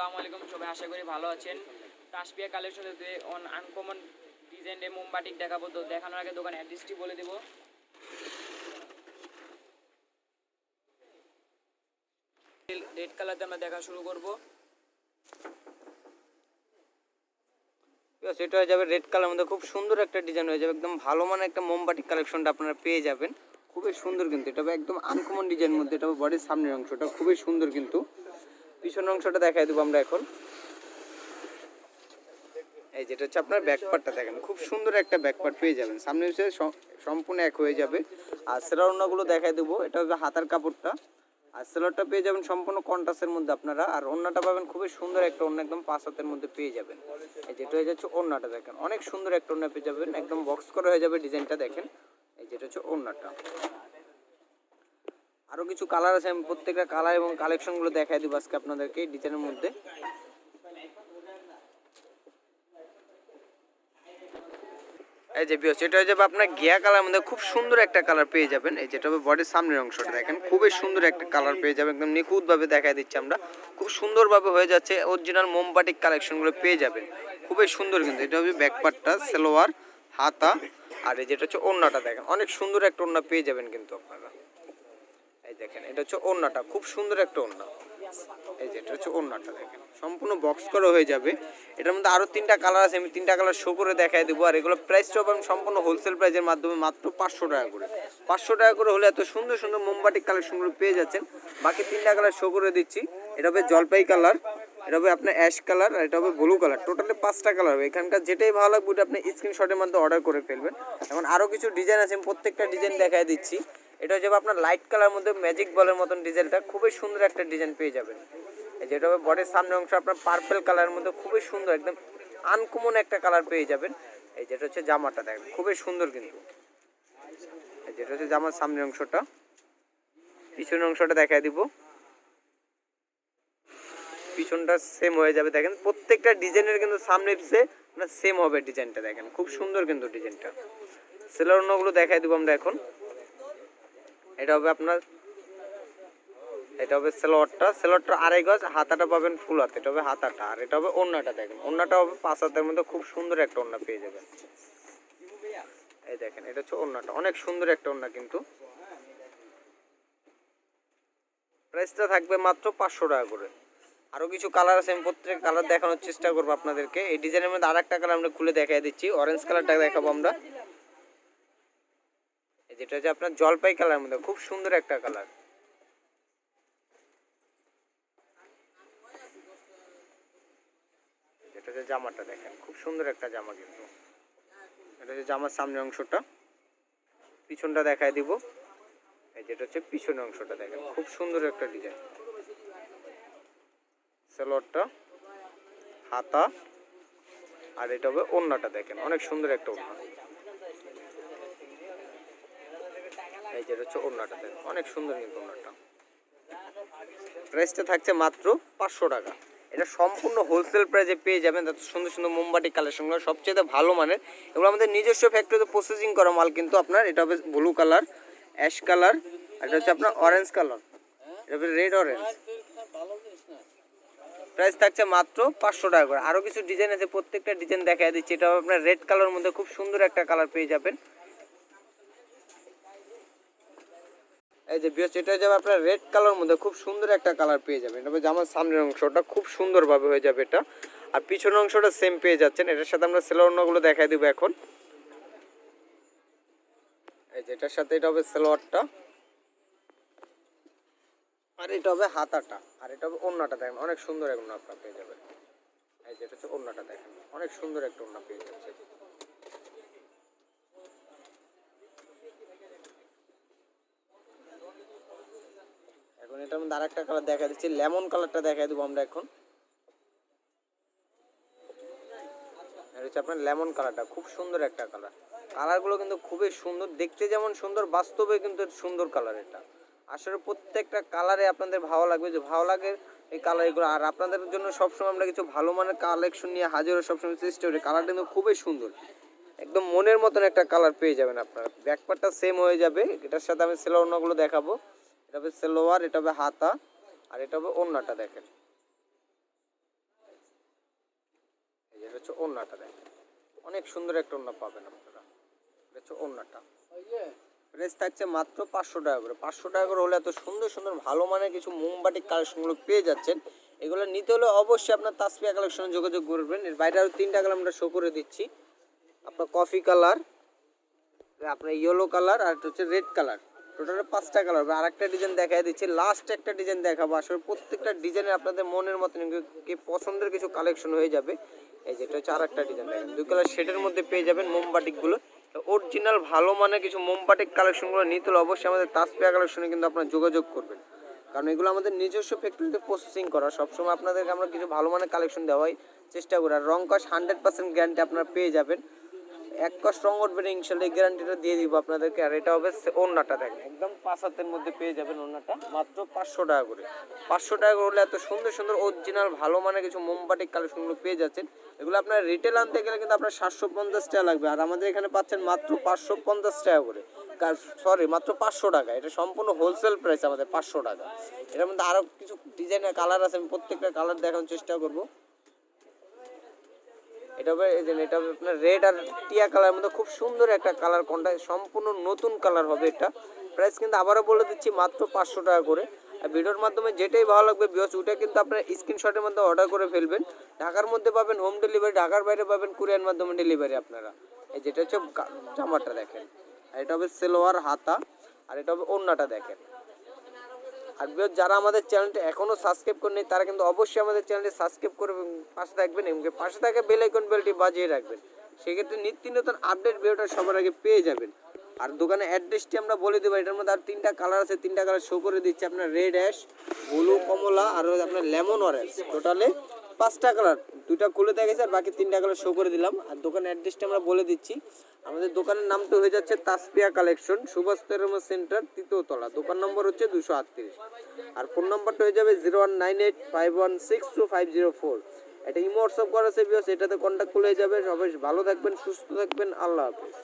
আসসালামু আলাইকুম, সবাই আশা করি ভালো আছেন। তাসপিয়া কালেকশনে অন আনকমন ডিজাইনের মোমবাটিক দেখাবো, তো দেখানোর আগে দোকান অ্যাড্রেসটি বলে দেবো। রেড কালারতে আমরা দেখা শুরু করব। সেটা হয়ে যাবে রেড কালার মধ্যে খুব সুন্দর একটা ডিজাইন হয়ে যাবে, একদম ভালো মানের একটা মোমবাটি কালেকশনটা আপনারা পেয়ে যাবেন। খুবই সুন্দর কিন্তু, এটা একদম আনকমন ডিজাইন মধ্যে, এটা বডির সামনের অংশটা, খুবই সুন্দর কিন্তু। পিছনের অংশটা দেখাই দেবো আমরা এখন। এই যেটা হচ্ছে আপনার ব্যাকপার্টটা দেখেন, খুব সুন্দর একটা ব্যাকপার্ট পেয়ে যাবেন। সামনে হচ্ছে সম্পূর্ণ এক হয়ে যাবে। আর সেলার দেখাই দেবো, এটা হবে হাতার কাপড়টা। আর সেলারটা পেয়ে যাবেন সম্পূর্ণ কন্টাসের মধ্যে আপনারা। আর ওন্নাটা পাবেন খুবই সুন্দর একটা ওন্না একদম পাঁচ হাতের মধ্যে পেয়ে যাবেন। এই যেটা হয়ে যাচ্ছে ওন্নাটা দেখেন, অনেক সুন্দর একটা ওন্না পেয়ে যাবেন। একদম বক্স করা হয়ে যাবে ডিজাইনটা দেখেন। এই যেটা হচ্ছে ওন্নাটা আরও কিছু কালার আছে, আমি প্রত্যেকটা কালার এবং কালেকশনগুলো দেখাই দিব আজকে আপনাদেরকে ডিজাইনের মধ্যে। এই যে বিয়স এটা হয়ে আপনার গিয়া কালার মধ্যে খুব সুন্দর একটা কালার পেয়ে যাবেন। এই যেটা হবে বডির সামনের অংশটা দেখেন, খুবই সুন্দর একটা কালার পেয়ে যাবেন, একদম নিখুঁতভাবে দেখাই দিচ্ছি আমরা। খুব সুন্দরভাবে হয়ে যাচ্ছে অরিজিনাল মোমবাটিক কালেকশনগুলো পেয়ে যাবেন। খুবই সুন্দর কিন্তু, এটা হবে ব্যাকপার্টটা সেলোয়ার, হাতা, আর এই যেটা হচ্ছে ওড়নাটা দেখেন, অনেক সুন্দর একটা ওড়না পেয়ে যাবেন কিন্তু আপনারা। এই দেখেন, এটা হচ্ছে খুব সুন্দর একটা এই যে, এটা হচ্ছে দেখেন। সম্পূর্ণ বক্স হয়ে যাবে। এটার মধ্যে আরও তিনটা কালার আছে, আমি তিনটা কালার শো করে দেখাই দেবো। আর এগুলো পাবেন সম্পূর্ণ হোলসেল প্রাইসের মাধ্যমে মাত্র পাঁচশো টাকা করে। পাঁচশো টাকা করে হলে এত সুন্দর সুন্দর মোমবাটিক কালেকশনগুলো পেয়ে যাচ্ছেন। বাকি তিনটা কালার শো করে দিচ্ছি। এটা হবে জলপাই কালার এটা হবে আপনার অ্যাশ কালার আর এটা হবে ব্লু কালার টোটালি পাঁচটা কালার হবে। এখানকার যেটাই ভালো লাগবে, ওটা আপনি স্ক্রিনশটের মাধ্যমে অর্ডার করে ফেলবেন। এখন আরও কিছু ডিজাইন আছে, আমি প্রত্যেকটা ডিজাইন দেখাই দিচ্ছি। এটা হচ্ছে আপনার লাইট কালার মধ্যে ম্যাজিক বলের মতন ডিজাইনটা খুবই সুন্দর একটা ডিজাইন পেয়ে যাবেন। যেটা হবে বডির সামনের অংশ, আপনার পার্পেল কালারের মধ্যে খুবই সুন্দর, একদম আনকমন একটা কালার পেয়ে যাবেন। এই যেটা হচ্ছে জামাটা, দেখেন, খুবই সুন্দর কিন্তু। যেটা হচ্ছে জামার সামনের অংশটা। পিছনের অংশটা দেখাই দিব। পিছনটা সেম হয়ে যাবে, দেখেন, প্রত্যেকটা ডিজাইনের কিন্তু সামনে পিছে সেম হবে ডিজাইনটা দেখেন। খুব সুন্দর কিন্তু ডিজাইনটা সেলার অন্যগুলো দেখাই দিব আমরা এখন। এটা হবে আপনার, এটা হবে সেলোয়ারটা। সেলোয়ারটা আড়াই গজ, হাতাটা পাবেন ফুল হাত। এটা হবে হাতাটা। আর এটা হবে ওন্নাটা দেখেন। ওন্নাটা হবে পাঁচ হাতের মধ্যে খুব সুন্দর একটা ওন্না পেয়ে যাবেন। এই দেখেন, এটা হচ্ছে ওন্নাটা। অনেক সুন্দর একটা ওন্না কিন্তু। প্রাইসটা থাকবে মাত্র পাঁচশো টাকা করে। আরও কিছু কালার আছে, আমি প্রত্যেক কালার দেখানোর চেষ্টা করব আপনাদেরকে। এই ডিজাইনের মধ্যে আরেকটা কালার আমরা খুলে দেখাই দিচ্ছি। অরেঞ্জ কালারটা দেখাবো আমরা। যেটা হচ্ছে আপনার জলপাই কালার মধ্যে, খুব সুন্দর একটা কালার এটা হচ্ছে জামাটা দেখেন, খুব সুন্দর একটা জামা কিন্তু। এটা হচ্ছে জামার সামনের অংশটা। পিছনটা দেখায় দিব। এই যেটা হচ্ছে পিছনের অংশটা দেখেন, খুব সুন্দর একটা ডিজাইন সেলোয়ারটা, হাতা, আর এটা হবে ওড়নাটা দেখেন, অনেক সুন্দর একটা ওড়না। এই যেটা হচ্ছে ওড়নাটা অনেক সুন্দর কিন্তু ওড়নাটা। প্রাইসটা থাকছে মাত্র পাঁচশো টাকা। এটা সম্পূর্ণ হোলসেল প্রাইসে পেয়ে যাবেন, তাতে সুন্দর সুন্দর মোমবাটি কালেকশনগুলো সবচেয়ে ভালো মানের। এগুলো আমাদের নিজস্ব ফ্যাক্টরিতে প্রসেসিং করা মাল কিন্তু আপনার, এটা হবে ব্লু কালার অ্যাশ কালার আর এটা হচ্ছে আপনার অরেঞ্জ কালার এটা হবে রেড অরেঞ্জ প্রাইস থাকছে মাত্র পাঁচশো টাকা করে। আরও কিছু ডিজাইন আছে, প্রত্যেকটা ডিজাইন দেখা দিচ্ছি। এটা আপনার রেড কালার মধ্যে খুব সুন্দর একটা কালার পেয়ে যাবেন। এই যে বিয়স এটা যাবে আপনার রেড কালার মধ্যে খুব সুন্দর একটা কালার পেয়ে যাবেন। এটা জামার সামনের অংশটা খুব সুন্দরভাবে হয়ে যাবে এটা। আর পিছনের অংশটা সেম পেয়ে যাচ্ছেন। এটার সাথে আমরা সেলোয়ারগুলো দেখাই দেবো এখন। এই যে এটার সাথে এটা হবে সেলোয়ারটা আর এটা হবে হাতাটা। আর এটা হবে ওড়নাটা দেখেন, অনেক সুন্দর ওড়না আপনার পেয়ে যাবেন। এই যে এটা হচ্ছে ওড়নাটা দেখেন, অনেক সুন্দর একটা ওড়না পেয়ে যাচ্ছে। এটার মধ্যে আরেকটা কালার দেখা দিচ্ছি। লেমন কালারটা দেখা দেবো আমরা এখন। হচ্ছে আপনার লেমন কালারটা খুব সুন্দর একটা কালার কালারগুলো কিন্তু খুবই সুন্দর। দেখতে যেমন সুন্দর, বাস্তবে কিন্তু সুন্দর কালার এটা। আসলে প্রত্যেকটা কালারে আপনাদের ভালো লাগবে। যে ভালো লাগে এই কালার এগুলো। আর আপনাদের জন্য সবসময় আমরা কিছু ভালো মানের কালেকশন নিয়ে হাজির সবসময় চেষ্টা করি। কালারটা কিন্তু খুবই সুন্দর। একদম মনের মতন একটা কালার পেয়ে যাবেন আপনারা। ব্যাকপারটা সেম হয়ে যাবে। এটার সাথে আমি সেলোয়ারগুলো দেখাবো। এটা হবে সেলোয়ার, এটা হবে হাতা, আর এটা হবে ওড়নাটা দেখেন। হচ্ছে ওড়নাটা দেখেন। অনেক সুন্দর একটা ওড়না পাবেন আপনারা। এটা হচ্ছে ওড়নাটা প্রাইস থাকছে মাত্র পাঁচশো টাকা করে। পাঁচশো টাকা করে হলে এত সুন্দর সুন্দর ভালো মানের কিছু মোমবাটিক কালেকশনগুলো পেয়ে যাচ্ছেন। এগুলো নিতে হলে অবশ্যই আপনার তাসপিয়া কালেকশনে যোগাযোগ করবেন। এর বাইরে আরও তিনটা কালার আমরা শো করে দিচ্ছি। আপনার কফি কালার আপনার ইয়েলো কালার আর হচ্ছে রেড কালার টোটাল পাঁচটা কালার হবে। আর একটা ডিজাইন দেখাই দিচ্ছি। লাস্ট একটা ডিজাইন দেখাবো। আসলে প্রত্যেকটা ডিজাইনে আপনাদের মনের মতন পছন্দের কিছু কালেকশন হয়ে যাবে। এই যেটা হচ্ছে আর একটা ডিজাইন দেখেন। দুই কালার শেডের মধ্যে পেয়ে যাবেন মোমবাটিকগুলো অরিজিনাল ভালো মানের কিছু মোমবাটিক কালেকশনগুলো নিতে হলে অবশ্যই আমাদের তাসপিয়া কালেকশনে কিন্তু আপনারা যোগাযোগ করবেন। কারণ এগুলো আমাদের নিজস্ব ফ্যাক্টরিতে প্রসেসিং করা। সবসময় আপনাদেরকে আমরা কিছু ভালো মানের কালেকশন দেওয়াই চেষ্টা করি। আর রং কস হান্ড্রেড পার্সেন্ট গ্যারান্টি আপনারা পেয়ে যাবেন। এক কষ্ট রং উঠবে না ইনশাল্লাহ এই গ্যারান্টিটা দিয়ে দিব আপনাদেরকে। আর এটা হবে ওড়নাটা দেখেন। একদম পাঁচ হাতের মধ্যে পেয়ে যাবেন ওড়নাটা, মাত্র পাঁচশো টাকা করে। পাঁচশো টাকা করে হলে এত সুন্দর সুন্দর অরিজিনাল ভালো মানের কিছু মোমবাটিক কালেকশনগুলো পেয়ে যাচ্ছেন। এগুলো আপনার রিটেল আনতে গেলে কিন্তু আপনার সাতশো পঞ্চাশ টাকা লাগবে। আর আমাদের এখানে পাচ্ছেন মাত্র পাঁচশো পঞ্চাশ টাকা করে। সরি মাত্র পাঁচশো টাকা। এটা সম্পূর্ণ হোলসেল প্রাইস আমাদের, পাঁচশো টাকা। এটার মধ্যে আরও কিছু ডিজাইনের কালার আছে, আমি প্রত্যেকটা কালার দেখানোর চেষ্টা করব। এটা হবে এই যে এটা হবে আপনার রেড আর টিয়া কালার মধ্যে খুব সুন্দর একটা কালার কোনটা সম্পূর্ণ নতুন কালার হবে এটা। প্রাইস কিন্তু আবারও বলে দিচ্ছি মাত্র পাঁচশো টাকা করে। আর ভিডিওর মাধ্যমে যেটাই ভালো লাগবে বিয়স ওটা কিন্তু আপনার স্ক্রিনশটের মধ্যে অর্ডার করে ফেলবেন। ঢাকার মধ্যে পাবেন হোম ডেলিভারি ঢাকার বাইরে পাবেন কুরিয়ার মাধ্যমে ডেলিভারি আপনারা। এই যেটা হচ্ছে জামাটা দেখেন। আর এটা হবে সেলোয়ার হাতা, আর এটা হবে ওড়নাটা দেখেন। আর যারা আমাদের চ্যানেলটা এখনও সাবস্ক্রাইব করেনি তারা কিন্তু অবশ্যই আমাদের চ্যানেলটি সাবস্ক্রাইব করে পাশে থাকবেন এবং পাশে থাকা বেল আইকন বেলটি বাজিয়ে রাখবেন। সেক্ষেত্রে নিত্য নতুন আপডেট ভিডিওটা সবার আগে পেয়ে যাবেন। আর দোকানের অ্যাড্রেসটি আমরা বলে দেবো, এটার মধ্যে আর তিনটা কালার আছে, তিনটা কালার শো করে দিচ্ছি আপনার রেড অ্যাশ ব্লু কমলা, আর আপনার লেমন অরেঞ্জ টোটালে পাঁচটা কালার দুটা খুলে দেখা গেছে আর বাকি তিনটা কালার শো করে দিলাম। আর দোকানের অ্যাড্রেসটা আমরা বলে দিচ্ছি। আমাদের দোকানের নামটা হয়ে যাচ্ছে তাসপিয়া কালেকশন সুভাষ তেরোমা সেন্টার তৃতীয়তলা দোকান নম্বর হচ্ছে দুশো আটত্রিশ। আর ফোন নম্বরটা হয়ে যাবে zero one nine eight five one six two five zero four এটা ইমো হোয়াটসঅ্যাপ করা আছে বিকজ এটাতে কন্ট্যাক্ট খুলে যাবে। সবাই ভালো থাকবেন, সুস্থ থাকবেন। আল্লাহ হাফিজ।